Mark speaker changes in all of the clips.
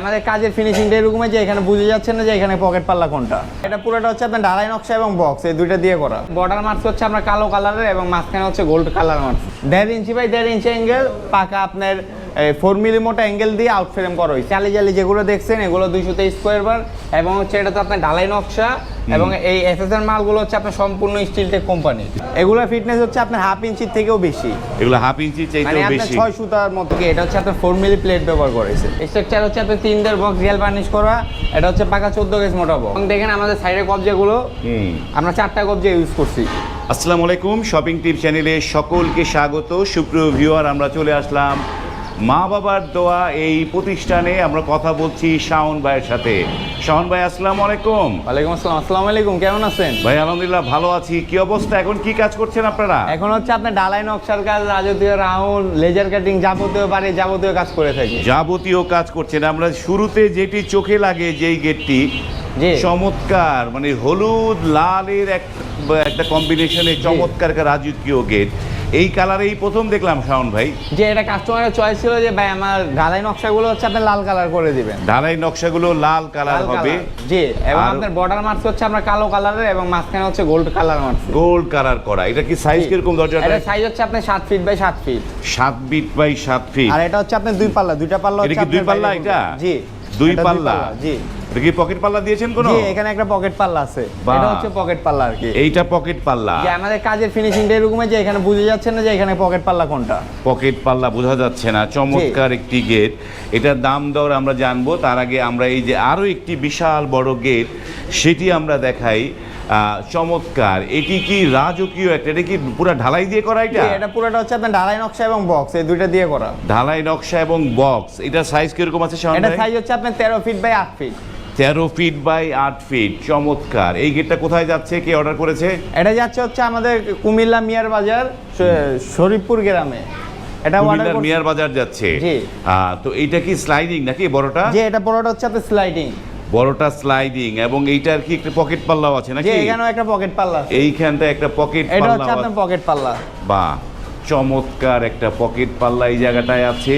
Speaker 1: আমাদের কাজের ফিনিশিংটা এরকম যে এখানে বুঝে যাচ্ছে না যে এখানে পকেট পাল্লা কোনটা। এটা পুরোটা হচ্ছে আপনার ঢালাই নকশা এবং বক্স এই দুইটা দিয়ে করা। বর্ডার মার্কস হচ্ছে আপনার কালো কালারের এবং মাঝখানে হচ্ছে গোল্ড কালার মার্কস দেড় ইঞ্চি বাই দেড় ইঞ্চি অ্যাঙ্গেল পাকা আপনার ফোর মিলি মোটা অ্যাঙ্গেল দিয়ে আউট ফ্রেম করা হয়েছে। জালি জালি যেগুলো দেখছেন এগুলো দুইশো তেইশ স্কোয়ার বার এবং হচ্ছে এটা তো আপনার ঢালাই নকশা এবং এই এফএস এর মালগুলো হচ্ছে আপনার সম্পূর্ণ স্টিল টেক কোম্পানি এগুলো ফিটনেস হচ্ছে আপনার হাফ ইঞ্চির থেকেও বেশি।
Speaker 2: এগুলো হাফ ইঞ্চি
Speaker 1: মানে
Speaker 2: চাইতেও
Speaker 1: আপনার
Speaker 2: বেশি।
Speaker 1: ছয় সুতার মতো এটা হচ্ছে আপনার ফোর মিলি প্লেট ব্যবহার করেছে স্ট্রাকচার হচ্ছে আপনার তিন দেড় বক্স রিয়াল বার্নিশ করা এটা হচ্ছে পাকা চোদ্দ গেজ মোটা বক্স এবং দেখেন আমাদের সাইডের কবজাগুলো আমরা চারটা কবজা ইউজ করছি।
Speaker 2: আসসালামু আলাইকুম শপিং টিপ চ্যানেলে সকলকে স্বাগত। সুপ্রিয় ভিউয়ার আমরা চলে আসলাম মা বাবার দোয়া এই প্রতিষ্ঠানে আমরা কথা বলছি শাওন ভাইয়ের সাথে। শাওন ভাই আসসালামু আলাইকুম।
Speaker 1: ওয়ালাইকুম আসসালাম। আসসালামু আলাইকুম কেমন আছেন?
Speaker 2: ভাই আলহামদুলিল্লাহ ভালো আছি। কি অবস্থা? এখন কি কাজ করছেন আপনারা?
Speaker 1: এখন হচ্ছে আপনার ডালাই নকশার কাজ রাজকীয় রাউন্ড লেজার কাটিং যাবতীয় বাড়ি যাবতীয় কাজ করে থাকি।
Speaker 2: যাবতীয় কাজ করছেন। আমরা শুরুতে যেটি চোখে লাগে যেই গেটটি। চমৎকার মানে হলুদ লালের এক একটা কম্বিনেশনে চমৎকার রাজকীয় গেট। এই কালারেই প্রথম দেখলাম শাওন ভাই।
Speaker 1: যে এটা কাস্টমারের চয়েস ছিল যে ভাই আমার ঢালাই নকশাগুলো হচ্ছে আপনি লাল কালার করে দিবেন।
Speaker 2: ঢালাই নকশাগুলো লাল কালার হবে।
Speaker 1: জি এবং আপনার বর্ডার মার্কস হচ্ছে আপনার কালো কালারের এবং মাঝখানে হচ্ছে gold colour marks
Speaker 2: gold colour করা। এটা কি সাইজ
Speaker 1: জি।
Speaker 2: কীরকম দরজাটা
Speaker 1: এটা সাইজ হচ্ছে আপনার সাত ফিট বাই সাত ফিট
Speaker 2: সাত ফিট বাই সাত ফিট
Speaker 1: আর এটা হচ্ছে আপনার দুই পাল্লা। দুইটা পাল্লা হচ্ছে এটা
Speaker 2: কি দুই পাল্লা এটা?
Speaker 1: জি
Speaker 2: দুই পাল্লা?
Speaker 1: জি।
Speaker 2: কি পকেট পাল্লা দিয়েছেন কোনো?
Speaker 1: এখানে একটা পকেট পাল্লা আছে। এটা হচ্ছে পকেট পাল্লা আর কি।
Speaker 2: এইটা পকেট পাল্লা।
Speaker 1: যে আমাদের কাজের ফিনিশিংটা যে এখানে বুঝে যাচ্ছে না যে এখানে পকেট পাল্লা কোনটা।
Speaker 2: পকেট পাল্লা বোঝা যাচ্ছে না। চমৎকার একটি গেট এটার দাম দর আমরা জানব। তার আগে আমরা এই যে আরও একটি বিশাল বড় গেট সেটি আমরা দেখাই। চমৎকার। এটি কি রাজকীয় একটা? এটা কি পুরো ঢালাই দিয়ে করা এটা?
Speaker 1: এটা পুরোটা হচ্ছে আপনার ঢালাই নকশা এবং বক্স এই দুইটা দিয়ে করা।
Speaker 2: ঢালাই নকশা এবং বক্স এটা সাইজ কীরকম আছে
Speaker 1: এটা সাইজ হচ্ছে আপনার তেরো ফিট বাই আট ফিট
Speaker 2: তেরো ফিট বাই আট ফিট চমৎকার। এই গেটটা কোথায় যাচ্ছে? কে অর্ডার করেছে?
Speaker 1: এটা যাচ্ছে হচ্ছে আমাদের কুমিল্লা মিয়ার বাজার শরীফপুর গ্রামে। এটা
Speaker 2: কুমিল্লার মিয়ার বাজার যাচ্ছে? তো এইটা কি স্লাইডিং নাকি বড়টা?
Speaker 1: যে এটা পুরোটা হচ্ছে আপনার স্লাইডিং
Speaker 2: বড়টা স্লাইডিং এবং এইটার কি একটা পকেট পাল্লাও আছে নাকি?
Speaker 1: এখানেও একটা পকেট পাল্লা।
Speaker 2: এইখানটা একটা পকেট
Speaker 1: এটা হচ্ছে আপনার পকেট পাল্লা।
Speaker 2: বা চমৎকার একটা পকেট পাল্লা এই জায়গাটায় আছে।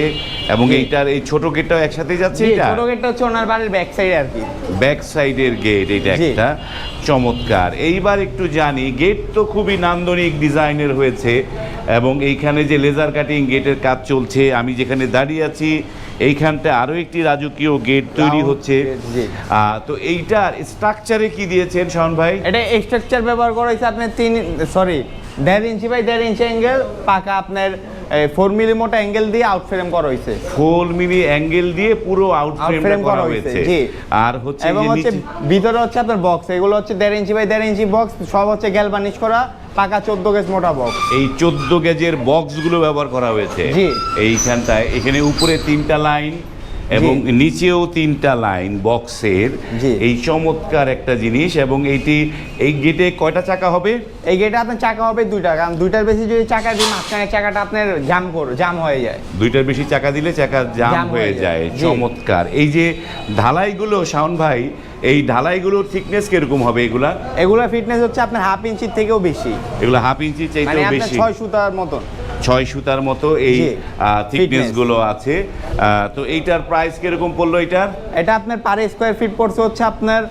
Speaker 2: এবং এইটার এই ছোট গেটটাও একসাথে যাচ্ছে এটা?
Speaker 1: ছোট গেটটা হচ্ছে ওনার বাড়ির ব্যাক সাইডে আর কি।
Speaker 2: ব্যাক সাইডের গেট এটা। একটা চমৎকার। এইবার একটু জানি গেট তো খুবই নান্দনিক ডিজাইনের হয়েছে এবং এইখানে যে লেজার কাটিং গেটের কাজ চলছে আমি যেখানে দাঁড়িয়ে আছি এইখানটা আরও একটি রাজকীয় গেট তৈরি হচ্ছে। তো এইটার স্ট্রাকচারে কি দিয়েছেন শাওন ভাই?
Speaker 1: এটা স্ট্রাকচার ব্যবহার করা হয়েছে আপনার তিন সরি দেড় ইঞ্চি বাই দেড় ইঞ্চি অ্যাঙ্গেল পাকা আপনার ফোর মিলি মোটা অ্যাঙ্গেল দিয়ে আউট ফ্রেম করা হয়েছে
Speaker 2: ফোর মিলি অ্যাঙ্গেল দিয়ে পুরো আউট
Speaker 1: ফ্রেম
Speaker 2: করা
Speaker 1: হয়েছে, জি।
Speaker 2: আর হচ্ছে
Speaker 1: এবং হচ্ছে ভিতরে হচ্ছে আপনার বক্স এগুলো হচ্ছে দেড় ইঞ্চি বাই দেড় ইঞ্চি বক্স সব হচ্ছে গ্যালবানিশ করা পাকা চোদ্দ গেজ মোটা বক্স
Speaker 2: এই চোদ্দ গেজের বক্সগুলো ব্যবহার করা হয়েছে
Speaker 1: জি।
Speaker 2: এইখানটায় এখানে উপরে তিনটা লাইন এবং নিচেও তিনটা লাইন বক্সের। এই চমৎকার একটা জিনিস এবং এইটি এই গেটে কয়টা চাকা হবে?
Speaker 1: এই গেটে আপনার চাকা হবে দুইটা। কারণ দুইটার বেশি যদি চাকা দিই মাঝখানে চাকাটা আপনার জাম কর জাম হয়ে যায়।
Speaker 2: দুইটার বেশি চাকা দিলে চাকা জাম হয়ে যায়। চমৎকার। এই যে ঢালাইগুলো শাওন ভাই এই ঢালাইগুলোর থিকনেস কীরকম হবে এগুলা?
Speaker 1: এগুলোর ফিটনেস হচ্ছে আপনার হাফ ইঞ্চির থেকেও বেশি।
Speaker 2: এগুলো হাফ ইঞ্চি
Speaker 1: মানে
Speaker 2: চাইতেও
Speaker 1: আপনার
Speaker 2: বেশি।
Speaker 1: ছয় সুতার মতন।
Speaker 2: ছয় সুতার মতো এই থিকনেসগুলো আছে। তো এইটার প্রাইস কীরকম পড়ল এটার?
Speaker 1: এটা আপনার পার স্কোয়ার ফিট পড়ছে হচ্ছে আপনার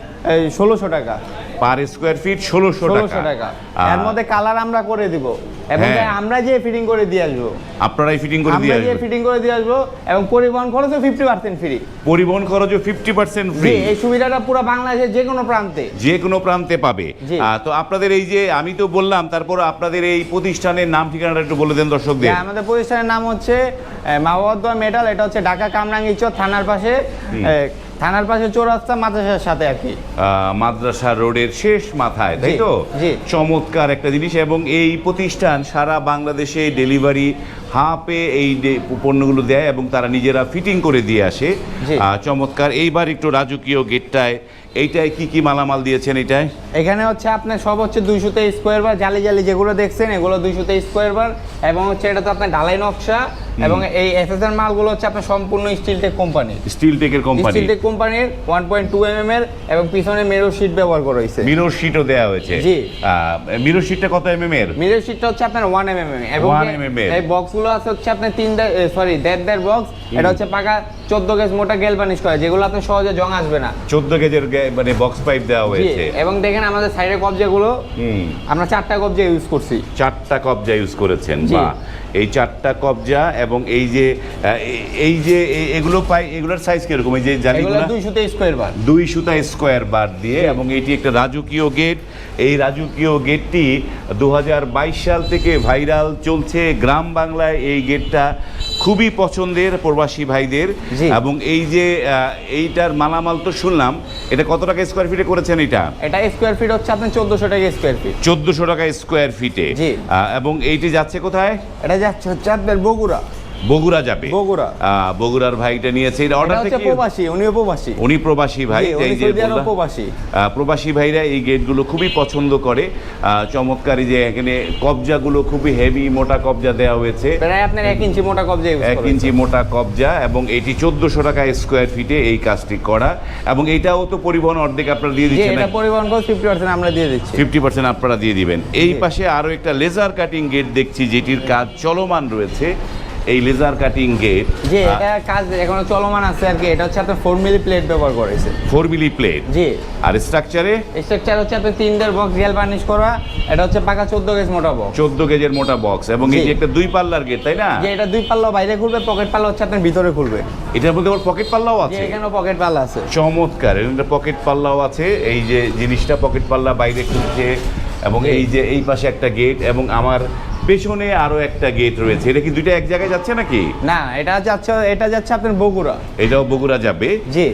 Speaker 1: ষোলোশো টাকা।
Speaker 2: পার স্কোয়ার ফিট ষোলোশো টাকা।
Speaker 1: এর মধ্যে কালার আমরা করে দিব। এবং
Speaker 2: হ্যাঁ।
Speaker 1: আমরা যে ফিটিং করে দিয়ে আসব।
Speaker 2: আপনারাই ফিটিং করে দিয়ে আসবেন।
Speaker 1: ফিটিং করে দিয়ে আসব এবং পরিবহন খরচও ফিফটি পার্সেন্ট ফ্রি
Speaker 2: পরিবহন খরচও ফিফটি পার্সেন্ট ফ্রি
Speaker 1: এই সুবিধাটা পুরো বাংলাদেশের যে কোনো প্রান্তে।
Speaker 2: যে কোনো প্রান্তে পাবে। তো আপনাদের এই যে আমি তো বললাম তারপর আপনাদের এই প্রতিষ্ঠানের নাম ঠিকানাটা একটু বলে দেন দর্শকদের।
Speaker 1: আমাদের প্রতিষ্ঠানের নাম হচ্ছে মাওয়াদ্দোয়া মেটাল এটা হচ্ছে ঢাকা কামরাঙ্গিচর থানার পাশে। থানার পাশে চৌরাস্তা মাদ্রাসার সাথে আর কি
Speaker 2: আহ, মাদ্রাসা রোডের শেষ মাথায় তাই তো? চমৎকার একটা জিনিস এবং এই প্রতিষ্ঠান সারা বাংলাদেশে ডেলিভারি হাফে এই পণ্যগুলো দেয় এবং তারা নিজেরা ফিটিং করে দিয়ে আসে। চমৎকার। এইবার একটু রাজকীয় গেটটায় এইটায় কি কি মালামাল দিয়েছেন এটায়
Speaker 1: এখানে হচ্ছে আপনার সব হচ্ছে দুইশোতে স্কোয়ার বার জালি জালি যেগুলো দেখছেন এগুলো দুইশোতে স্কোয়ার বার এবং হচ্ছে এটা তো আপনার ঢালাই নকশা এবং এই এফএস এর মালগুলো হচ্ছে আপনার সম্পূর্ণ স্টিল টেক কোম্পানি
Speaker 2: স্টিল টেকের কোম্পানি
Speaker 1: স্টিল টেক কোম্পানির ওয়ান পয়েন্ট টু এম এর এবং পিছনে মেরো শিট ব্যবহার করা হয়েছে।
Speaker 2: মিরর শিটও দেওয়া হয়েছে।
Speaker 1: জি।
Speaker 2: মিরর শিটটা কত এম এর
Speaker 1: মিরর শিটটা হচ্ছে আপনার ওয়ান এম এম এবং
Speaker 2: 1 mm এর।
Speaker 1: এই বক্সগুলো বক্সগুলো আছে হচ্ছে আপনার তিন সরি দেড় দেড় বক্স এটা হচ্ছে পাকা চোদ্দ গেজ মোটা গেল বানিশ করা যেগুলো আপনার সহজে জং আসবে না।
Speaker 2: চোদ্দ গেজের মানে বক্স পাইপ দেওয়া হয়েছে।
Speaker 1: এবং দেখেন আমাদের সাইডের কবজাগুলো আমরা চারটা কবজা ইউজ করছি।
Speaker 2: চারটা কবজা ইউজ করেছেন বা এই চারটা কবজা এবং এই যে এই যে এগুলো পাই এগুলোর সাইজ কীরকম? এই যে
Speaker 1: এগুলো
Speaker 2: জালিগুলো
Speaker 1: দুইশোতে স্কোয়ার বার
Speaker 2: দুই সুতা স্কোয়ার বার দিয়ে এবং এটি একটা রাজকীয় গেট এই রাজকীয় গেটটি দু হাজার বাইশ সাল থেকে ভাইরাল চলছে। গ্রাম বাংলায় এই গেটটা খুবই পছন্দের প্রবাসী ভাইদের এবং এই যে এইটার মালামাল তো শুনলাম এটা কত টাকা স্কোয়ার ফিটে করেছেন এটা?
Speaker 1: এটা স্কোয়ার ফিট হচ্ছে আপনার চোদ্দশো টাকা স্কোয়ার ফিট
Speaker 2: চোদ্দশো টাকা স্কোয়ার ফিটে এবং এইটি যাচ্ছে কোথায়?
Speaker 1: এটা যাচ্ছে হচ্ছে আপনার বগুড়া।
Speaker 2: বগুড়া যাবে।
Speaker 1: বগুড়া।
Speaker 2: বগুড়ার ভাইটা নিয়েছে। এটা
Speaker 1: এটা
Speaker 2: অর্ডারটা
Speaker 1: হচ্ছে
Speaker 2: কি
Speaker 1: প্রবাসী উনিও প্রবাসী।
Speaker 2: উনি প্রবাসী ভাই এই যে।
Speaker 1: প্রবাসী।
Speaker 2: প্রবাসী ভাইরা এই গেটগুলো খুবই পছন্দ করে। চমৎকার যে এখানে কবজাগুলো খুবই হেভি মোটা কবজা দেওয়া হয়েছে।
Speaker 1: প্রায় আপনার এক ইঞ্চি মোটা কবজা
Speaker 2: এক ইঞ্চি মোটা কবজা এবং এটি চোদ্দশো টাকা স্কোয়ার ফিটে এই কাজটি করা। এবং এইটাও তো পরিবহন অর্ধেক আপনারা দিয়ে দিচ্ছেন
Speaker 1: এটা পরিবহন খরচ ফিফটি পার্সেন্ট আমরা দিয়ে দিচ্ছি।
Speaker 2: ফিফটি পার্সেন্ট আপনারা দিয়ে দিবেন। এই পাশে আরও একটা লেজার কাটিং গেট দেখছি যেটির কাজ চলমান রয়েছে। এই লেজার কাটিং গেট
Speaker 1: যে এটা কাজ এখনও চলমান আছে আর কি। এটা হচ্ছে আপনার ফোর মিলি প্লেট ব্যবহার করেছে।
Speaker 2: Four milli plate
Speaker 1: ji.
Speaker 2: আর স্ট্রাকচারে
Speaker 1: স্ট্রাকচার হচ্ছে আপনার তিন দেড় বক্স গেল বার্নিশ করা এটা হচ্ছে পাকা চোদ্দ গেজ মোটা বক্স
Speaker 2: চোদ্দ গেজের মোটা বক্স এবং এই যে একটা দুই পাল্লার গেট তাই না?
Speaker 1: যে এটা দুই পাল্লা বাইরে খুলবে পকেট পাল্লা হচ্ছে আপনার ভিতরে খুলবে।
Speaker 2: এটার মধ্যে আবার পকেট পাল্লাও আছে?
Speaker 1: এখানেও পকেট পাল্লা আছে।
Speaker 2: চমৎকার এখানে পকেট পাল্লাও আছে। এই যে জিনিসটা পকেট পাল্লা বাইরে খুলছে এবং এই যে এই পাশে একটা গেট এবং আমার পেছনে আরও একটা গেট রয়েছে। এটা কি দুইটা এক জায়গায় যাচ্ছে নাকি?
Speaker 1: না এটা যাচ্ছে এটা যাচ্ছে আপনার বগুড়া।
Speaker 2: এটাও বগুড়া যাবে।
Speaker 1: জি।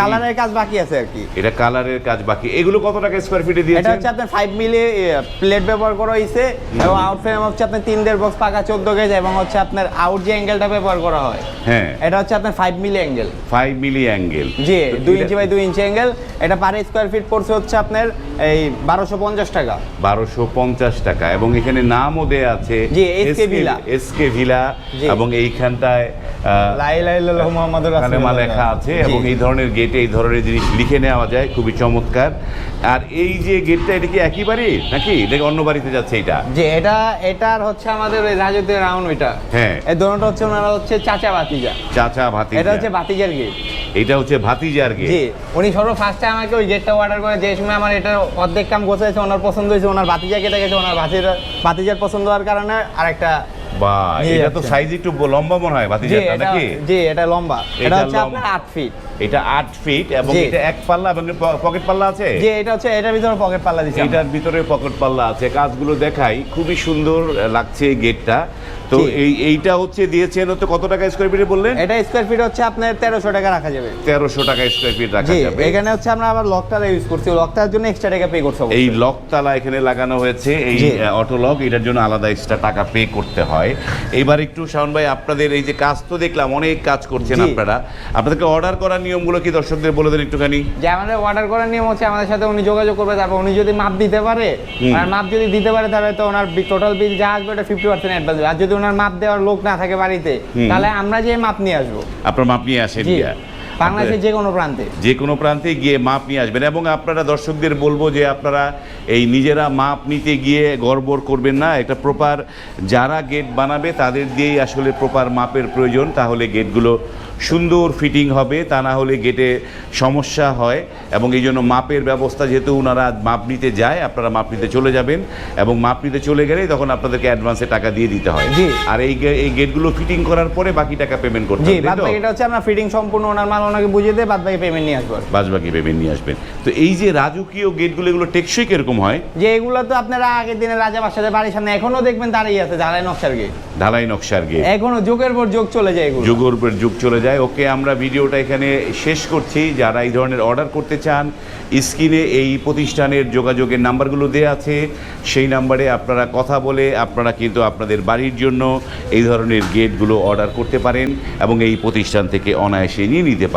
Speaker 1: কালারের কাজ বাকি আছে আর কি।
Speaker 2: এটা কালারের কাজ বাকি। এগুলো কত টাকা স্কোয়ার ফিটে দিয়েছেন এটা
Speaker 1: হচ্ছে আপনার ফাইভ মিলি প্লেট ব্যবহার করা হয়েছে এবং আউট ফ্রেম হচ্ছে আপনার তিন দেড় বক্স পাকা চোদ্দ গেজ এবং হচ্ছে আপনার আউট যে অ্যাঙ্গেলটা ব্যবহার করা হয়
Speaker 2: হ্যাঁ।
Speaker 1: এটা হচ্ছে আপনার five milli angle
Speaker 2: five milli angle
Speaker 1: জি দুই ইঞ্চি বাই দুই ইঞ্চি অ্যাঙ্গেল এটা পার স্কোয়ার ফিট পড়ছে হচ্ছে আপনার এই বারোশো পঞ্চাশ টাকা।
Speaker 2: বারোশো পঞ্চাশ টাকা। এবং এখানে নামও দেয়া আছে
Speaker 1: জি, SK ভিলা।
Speaker 2: এসকে ভিলা এবং এইখানটায়। লেখা আছে এবং এই ধরনের গেটে এই ধরনের জিনিস লিখে নেওয়া যায় খুবই চমৎকার। আর এই যে গেটটা এটা কি একই বাড়ি নাকি? এটা অন্য বাড়িতে যাচ্ছে এটা
Speaker 1: যে এটা এটার হচ্ছে আমাদের ওই রাজুদের রাউন্ড ওইটা।
Speaker 2: হ্যাঁ।
Speaker 1: এই দোনোটা হচ্ছে ওনারা হচ্ছে চাচা বাতিজা
Speaker 2: চাচা ভাতিজা।
Speaker 1: এটা হচ্ছে বাতিজার গেট
Speaker 2: এটা হচ্ছে ভাতিজার গেট
Speaker 1: জি উনি সর্ব ফার্স্টে আমাকে ওই গেটটা অর্ডার করে যে সময় আমার এটা অর্ধেক কাম গোছাইছে ওনার পছন্দ হয়েছে ওনার ভাতিজা কেটে গেছে ওনার ভাতিজা ভাতিজার পছন্দ হওয়ার কারণে আরেকটা
Speaker 2: বা এটা তো। সাইজ একটু লম্বা মনে হয় ভাতিজাটা নাকি?
Speaker 1: জি এটা লম্বা।
Speaker 2: এটা
Speaker 1: এটা হচ্ছে আপনার 8 ফিট
Speaker 2: এটা আট ফিট এবং এটা এক পাল্লা এবং পকেট পাল্লা আছে?
Speaker 1: যে এটা হচ্ছে এটার ভিতরে পকেট পাল্লা দিচ্ছে
Speaker 2: এটার ভিতরে পকেট পাল্লা আছে। কাজগুলো দেখাই। খুবই সুন্দর লাগছে এই গেটটা তো এই এইটা হচ্ছে দিয়েছেন হচ্ছে কত টাকা স্কোয়ার ফিটে বললেন?
Speaker 1: এটা স্কোয়ার ফিট হচ্ছে আপনার তেরোশো টাকা রাখা যাবে।
Speaker 2: তেরোশো টাকা স্কোয়ার ফিট রাখা যাবে।
Speaker 1: এখানে হচ্ছে আমরা আবার লকটার ইউজ করছি। লকটার জন্য এক্সট্রা টাকা পে করতে হবে।
Speaker 2: এই লক তালা এখানে লাগানো হয়েছে। এই অটো লক এটার জন্য আলাদা এক্সট্রা টাকা পে করতে হয়। এবার একটু শাওন ভাই আপনাদের এই যে কাজ তো দেখলাম অনেক কাজ করছেন আপনারা। আপনাদেরকে অর্ডার করার নিয়মগুলো কি দর্শকদের বলে দেন একটুখানি?
Speaker 1: যে আমাদের অর্ডার করার নিয়ম হচ্ছে আমাদের সাথে উনি যোগাযোগ করবে তারপর উনি যদি মাপ দিতে পারে আর মাপ যদি দিতে পারে তাহলে তো ওনার টোটাল বিল যা আসবে ওটা ফিফটি পার্সেন্ট অ্যাডভান্স আর যদি ওনার মাপ দেওয়ার লোক না থাকে বাড়িতে তাহলে আমরা যে মাপ নিয়ে আসব।
Speaker 2: আপনার মাপ নিয়ে আসেন।
Speaker 1: বাংলাদেশের যে কোনো প্রান্তে।
Speaker 2: যে কোনো প্রান্তে গিয়ে মাপ নিয়ে আসবেন এবং আপনারা দর্শকদের বলব যে আপনারা এই নিজেরা মাপ নিতে গিয়ে গড়বড় করবেন না। একটা প্রপার যারা গেট বানাবে তাদের দিয়েই আসলে প্রপার মাপের প্রয়োজন। তাহলে গেটগুলো সুন্দর ফিটিং হবে তা না হলে গেটে সমস্যা হয় এবং এই জন্য মাপের ব্যবস্থা যেহেতু ওনারা মাপ নিতে যায় আপনারা মাপ নিতে চলে যাবেন এবং মাপ নিতে চলে গেলেই তখন আপনাদেরকে অ্যাডভান্সে টাকা দিয়ে দিতে হয়। আর এই এই গেটগুলো ফিটিং করার পরে বাকি টাকা পেমেন্ট করতে হবে
Speaker 1: এটা হচ্ছে আমরা ফিটিং সম্পূর্ণ ওনার মাল ওনাকে বুঝিয়ে দিয়ে বাদ বাকি পেমেন্ট নিয়ে আসব
Speaker 2: বাজবাকি পেমেন্ট নিয়ে আসবেন। তো এই যে রাজকীয় গেটগুলো এগুলো টেকসই কীরকম হয়?
Speaker 1: যে এগুলো তো আপনারা আগের দিনে রাজা বাসাদের বাড়ির সামনে এখনও দেখবেন দাঁড়িয়ে আছে ঢালাই নকশার গেট
Speaker 2: ঢালাই নকশার গেট
Speaker 1: এখনও যুগের পর যুগ চলে যায় এগুলো।
Speaker 2: যুগের উপর যুগ চলে যায়। ওকে আমরা ভিডিওটা এখানে শেষ করছি। যারা এই ধরনের অর্ডার করতে চান স্ক্রিনে এই প্রতিষ্ঠানের যোগাযোগের নাম্বারগুলো দেওয়া আছে। সেই নাম্বারে আপনারা কথা বলে আপনারা কিন্তু আপনাদের বাড়ির জন্য এই ধরনের গেটগুলো অর্ডার করতে পারেন এবং এই প্রতিষ্ঠান থেকে অনায়াসে নিয়ে নিতে